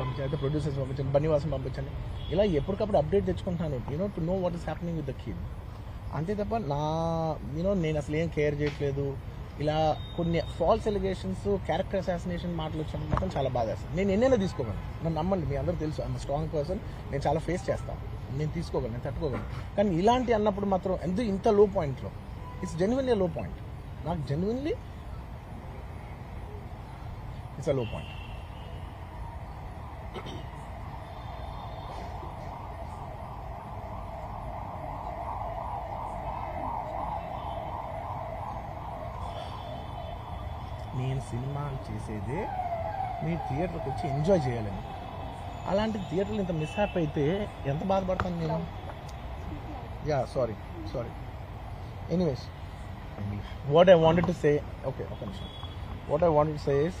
పంపించండి అయితే ప్రొడ్యూసర్స్ పంపించండి బన్నివాసం పంపించండి. ఇలా ఎప్పటికప్పుడు update తెచ్చుకుంటున్నాను you know to know what is happening with the kid అంతే తప్ప నా యూనో నేను అసలు ఏం కేర్ చేయట్లేదు. ఇలా కొన్ని ఫాల్స్ ఎలిగేషన్స్ క్యారెక్టర్ అసాసినేషన్ మాటలు వచ్చినప్పుడు మాత్రం చాలా బాధ వేస్తాను. నేను ఎన్నైనా తీసుకోగలను. నన్ను నమ్మండి మీ అందరూ తెలుసు. ఐఎమ్ స్ట్రాంగ్ పర్సన్ నేను చాలా ఫేస్ చేస్తాను నేను తీసుకోగలను నేను తట్టుకోగలను. కానీ ఇలాంటి అన్నప్పుడు మాత్రం ఎందుకు ఇంత లో? పాయింట్లో ఇట్స్ జెన్యున్లీ లో పాయింట్ నాకు genuinely it's a low point నేను సినిమా చేసేది మీ థియేటర్కి వచ్చి ఎంజాయ్ చేయాలని. అలాంటి థియేటర్లు ఇంత మిస్ అయితే ఎంత బాధపడతాను నేను? Yeah sorry sorry. Anyways what I wanted to say okay ఒక నిమిషం. What I wanted to say is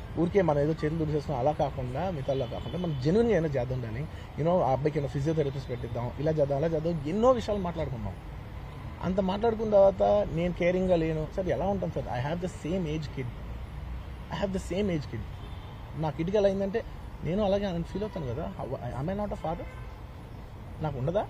ఊరికే మనం ఏదో చేతులు దుడిసేస్తున్నాం అలా కాకుండా మిగతాలో కాకుండా మనం జెన్యున్గా ఏమైనా చేద్దాం దాన్ని. యూనో ఆ అబ్బాయికి ఏమైనా ఫిజియోథెరపిస్ట్ పెట్టిద్దాం ఇలా చేద్దాం అలా చేద్దాం ఎన్నో విషయాలు మాట్లాడుకున్నాం అంత మాట్లాడుకున్న తర్వాత నేను కేరింగ్గా లేను. సార్ ఎలా ఉంటాను sir? I have the same age kid I have the same age kid నా కిడ్కి ఎలా అయిందంటే నేను అలాగే ఫీల్ అవుతాను కదా. ఐ నాట్ అ ఫాదర్ నాకు ఉండదా?